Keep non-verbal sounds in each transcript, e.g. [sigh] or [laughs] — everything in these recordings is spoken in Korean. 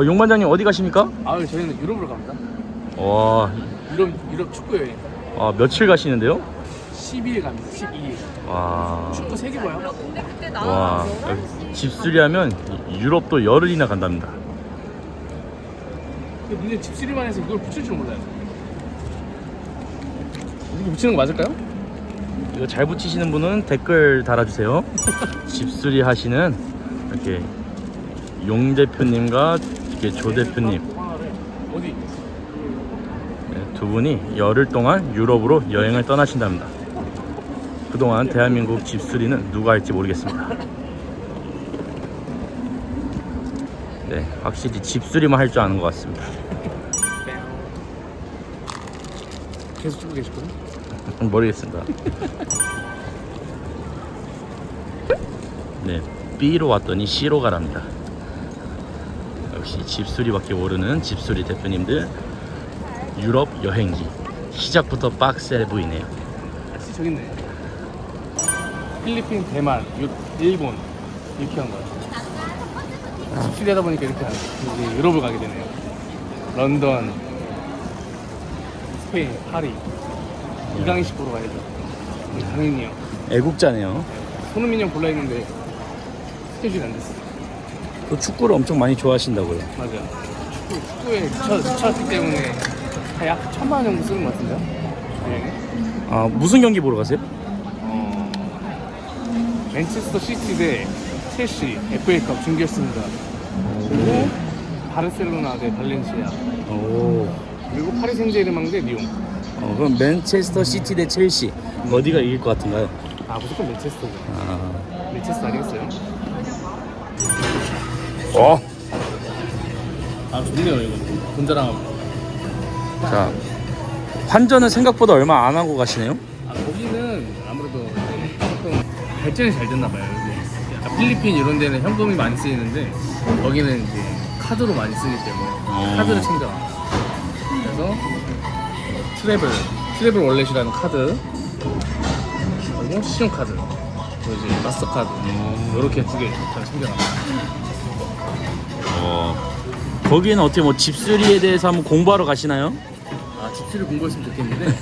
어, 용반장님 어디 가십니까? 아 저희는 유럽으로 갑니다. 와, 유럽 유럽 축구 여행. 아, 며칠 가시는데요? 12일 갑니다. 12일. 와, 축구 세개 봐요. 근데 그때 와, 여기 집수리하면 유럽도 열흘이나 간답니다. 근데 니네 집수리만 해서 이걸 붙일 줄 몰라요. 이렇게 붙이는 거 맞을까요? 이거 잘 붙이시는 분은 댓글 달아주세요. [laughs] 집수리 하시는 이렇게 용 대표님과 이렇게 조 대표님? 네, 두 분이 열흘 동안 유럽으로 여행을 떠나신답니다. 그동안 대한민국 집수리는 누가 할지 모르겠습니다. 네, 확실히 집수리만 할 줄 아는 것 같습니다. 계속 찍고 계시거든. [laughs] 모르겠습니다. 네, B로 왔더니 C로 가랍니다. 역시 집수리밖에 모르는 집수리 대표님들 유럽 여행기 시작부터 빡세 보이네요. 날씨 저기 있네. 필리핀, 대만, 유, 일본 이렇게 한 거야. 집수리 하다 보니까 이렇게 하네. 이제 유럽을 가게 되네요. 런던, 스페인, 파리. 이강인식 보러 가야죠. 당연히요. 애국자네요. 손흥민 형 골라 있는데 스케줄이 안 됐어. 또 축구를 엄청 많이 좋아하신다고요. 맞아. 축구, 축구에 미쳤기 때문에 한약 천만 원 정도 쓰는 것 같은데요? 여행에? 아 무슨 경기 보러 가세요? 어, 맨체스터 시티 대 첼시 FA컵 준결승입니다. 그리고 바르셀로나 대 발렌시아 오. 그리고 파리 생제르맹 대 리옹. 어, 그럼 맨체스터 시티 대 첼시 어디가 이길 것 같은가요? 아 무조건 맨체스터죠. 아. 맨체스터 아니겠어요? 어. 아 좋네요 이거 본자랑 자 환전은 생각보다 얼마 안 하고 가시네요. 아 거기는 아무래도 조금 발전이 잘 됐나 봐요. 이제 약간 필리핀 이런 데는 현금이 많이 쓰이는데 거기는 이제 카드로 많이 쓰기 때문에 음. 카드를 챙겨. 그래서 트래블 트래블 월렛이라는 카드 그리고 신용카드 이제 마스터카드 이렇게 두개다 챙겨놨어요. 어. 거기는 어떻게 뭐 집수리에 대해서 한번 공부하러 가시나요? 아 집수리 공부했으면 좋겠는데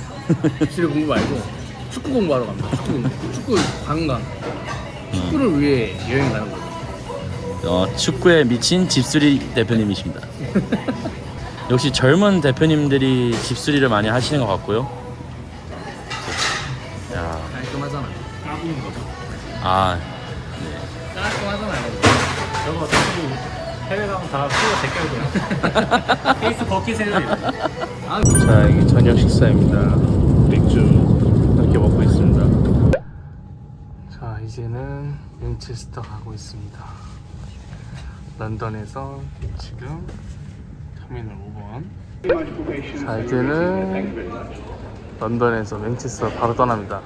집수리 공부 말고 축구 공부하러 갑니다. 축구 공부. 축구 관광. 축구를 위해 여행 가는 거죠. 어, 축구에 미친 집수리 대표님이십니다. [laughs] 역시 젊은 대표님들이 집수리를 많이 하시는 것 같고요. 아, 깔끔하잖아요. 저거 어차피 해외 가면 다 수가 제껴야 돼요. 페이스 [laughs] 버킷 해야 돼요. 아, 자, 이게 저녁 식사입니다. 맥주 이렇게 먹고 있습니다. 자, 이제는 맨체스터 가고 있습니다. 런던에서 지금 터미널 5번. 자, 이제는 런던에서 맨체스터 바로 떠납니다.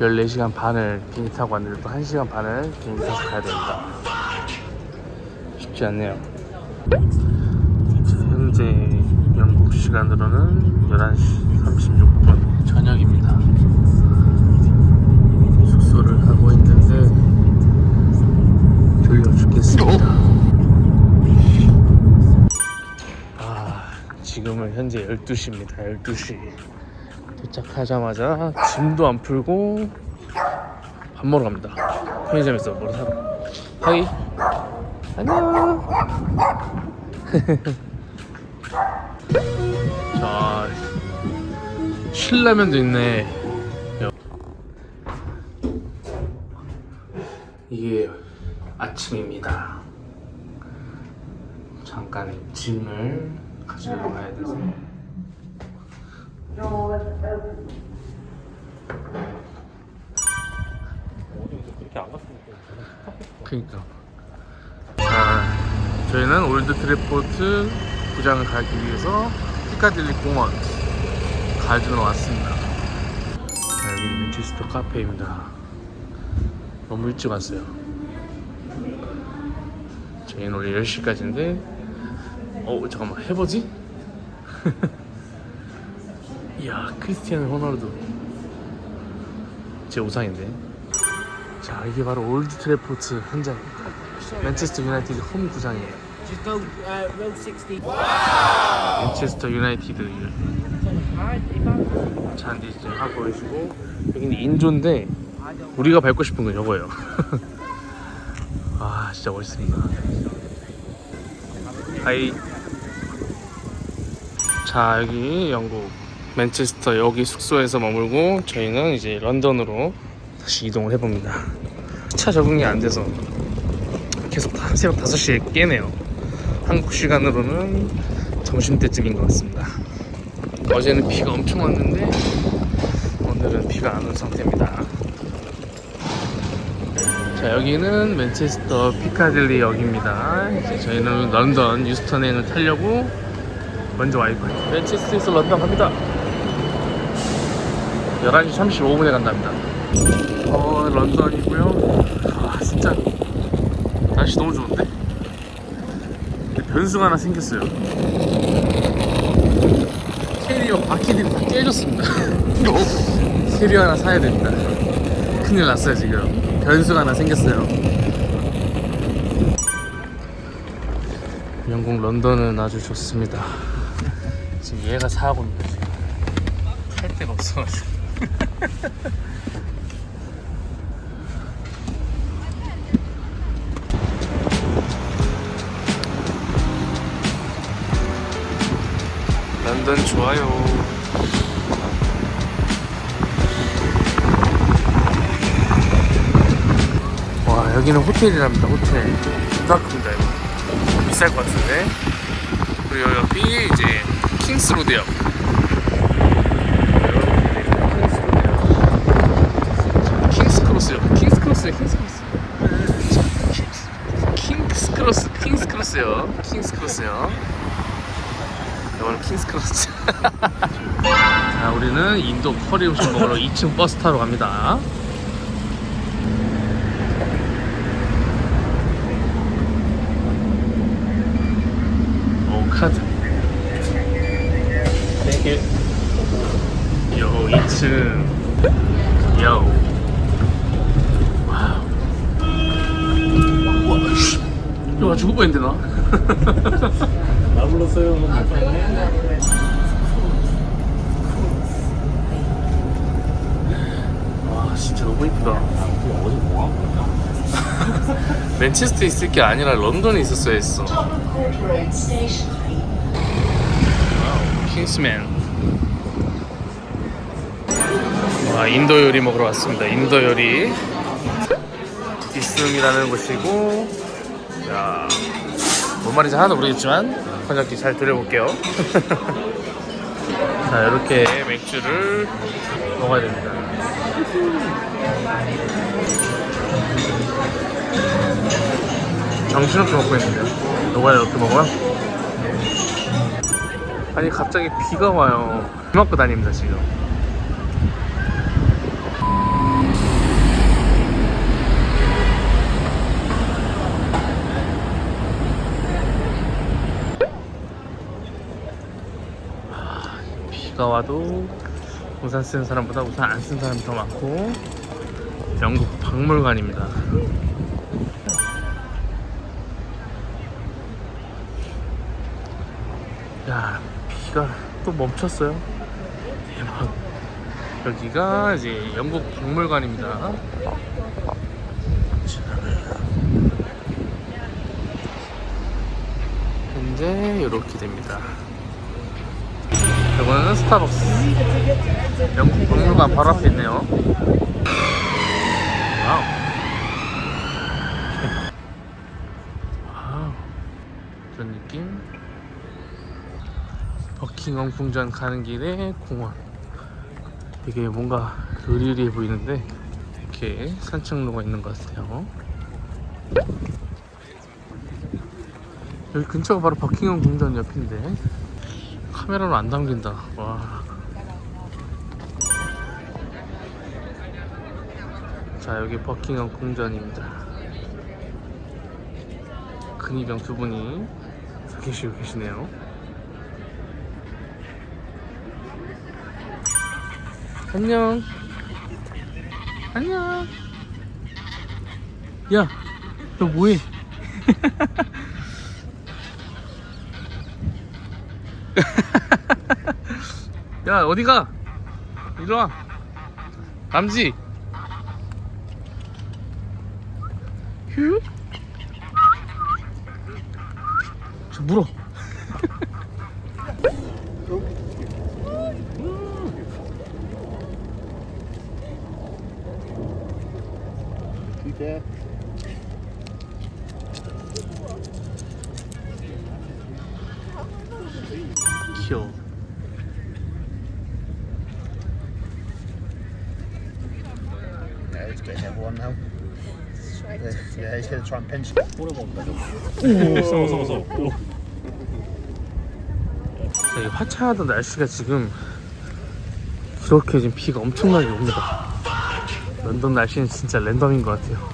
14시간 반을 비행기 타고 왔는데 또 1시간 반을 비행기 타서 가야 됩니다. 쉽지 않네요. 현재 영국 시간으로는 11시 36분 저녁입니다. 숙소를 하고 있는데 졸려 죽겠습니다. 아, 지금은 현재 12시입니다. 12시. 도착하자마자 짐도 안 풀고 밥 먹으러 갑니다. 편의점에서 뭘 사러. 하이. 안녕. [laughs] 자, 신라면도 있네. 이게 아침입니다. 잠깐 짐을 가지러 가야 돼서. 그니까. 자, 저희는 올드 트래포트 구장을 가기 위해서 피카딜리 공원 가주러 왔습니다. 자, 여기 맨체스터 카페입니다. 너무 일찍 왔어요. 저희는 원래 10시까지인데, 어, 잠깐만, 해보지? [laughs] 이야, 크리스티아노 호날두. 제 우상인데. 자, 이게 바로 올드 트래포트 현장입니다. 맨체스터 유나이티드 홈 구장이에요. Uh, row 60. 맨체스터 유나이티드 잔디 이제 하고 계시고 여기는 인조인데 우리가 밟고 싶은 건 저거예요. [laughs] 아 진짜 멋있습니다. 하이. 자 여기 영국 맨체스터 여기 숙소에서 머물고 저희는 이제 런던으로 다시 이동을 해봅니다. 차 적응이 안 돼서 계속 다- 새벽 5시에 깨네요. 한국 시간으로는 점심때쯤인 것 같습니다. 어제는 비가 엄청 왔는데 오늘은 비가 안 온 상태입니다. 자 여기는 맨체스터 피카딜리 역입니다. 이제 저희는 런던 유스턴행을 타려고 먼저 와 있고요. 맨체스터에서 런던 갑니다. 11시 35분에 간답니다. 어 런던이고요. 아 진짜 날씨 너무 좋은데 변수가 하나 생겼어요. 캐리어 바퀴들이 다 깨졌습니다. [laughs] 캐리어 하나 사야 됩니다. 큰일 났어요 지금. 변수가 하나 생겼어요. 영국 런던은 아주 좋습니다. 지금 얘가 사고입니다 지금. 탈 데가 없어가지고. [laughs] 런던 좋아요. 와 여기는 호텔이랍니다 호텔. 큽니다 이거 비쌀 것 같은데? 그리고 여기 이제 킹스로드역 킹스크로스역 킹스크로스요 킹스크로스 킹스 크로스 킹스 크로스요. 킹스 크로스요. 이거는 킹스 크로스. [laughs] 자 우리는 인도 커리 음식 먹으러 2층 버스 타러 갑니다. 오 카드. 땡큐 요 2층. 요 와우 와, 씨. 야 죽을 뻔했는데 나 [laughs] 나 불렀어요. 와 진짜 너무 이쁘다. 어제 뭐한 거야? 맨체스터에 있을 게 아니라 런던에 있었어야 했어. 킹스맨. 와 인도 요리 먹으러 왔습니다. 인도 요리. 디스움이라는 곳이고 자 뭔 말인지 하나도 모르겠지만 번역기 잘 들여볼게요. [laughs] 자 이렇게 맥주를 먹어야 됩니다. 정신없게 먹고 있는데 너가 이렇게 먹어요? 아니 갑자기 비가 와요. 비 맞고 다닙니다 지금 비가 와도 우산 쓰는 사람보다 우산 안 쓰는 사람이 더 많고 영국 박물관입니다. 야 비가 또 멈췄어요. 대박. 여기가 이제 영국 박물관입니다. 현재 이렇게 됩니다 이거는 스타벅스. 영국 박물관 바로 앞에 있네요. 와우. 와우. 이런 느낌? 버킹엄 궁전 가는 길에 공원. 되게 뭔가 의리의리해 보이는데 이렇게 산책로가 있는 것 같아요. 여기 근처가 바로 버킹엄 궁전 옆인데 카메라로 안 담긴다 와. 자 여기 버킹엄 궁전입니다 근위병 두 분이 서 계시고 계시네요 안녕. 안녕. 야, 너 뭐해? [laughs] [laughs] 야 어디가? 이리 와. 남지. 휴. 저 물어. 귀여워. Yeah, he's getting everyone now. Yeah, he's going to try and pinch. 무서워 무서워 무서워. 오. 자, 이 화창하던 날씨가 지금 이렇게 지금 비가 엄청나게 옵니다. 런던 날씨는 진짜 랜덤인 것 같아요.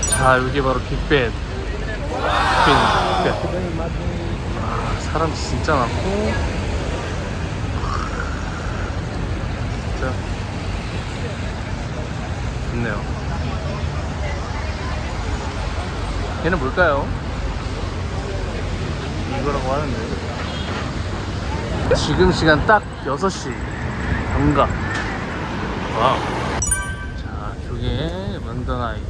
자, 여기 바로 빅벤. 빅벤, 빅벤. 아, 사람 진짜 많고. 진짜 좋네요. 얘는 뭘까요? 이거라고 하는데. 지금 시간 딱 6시. 반가. 와우. 자 저게 런던 아이.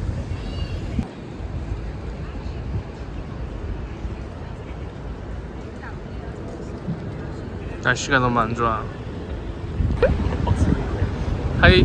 날씨가 너무 안 좋아. 하이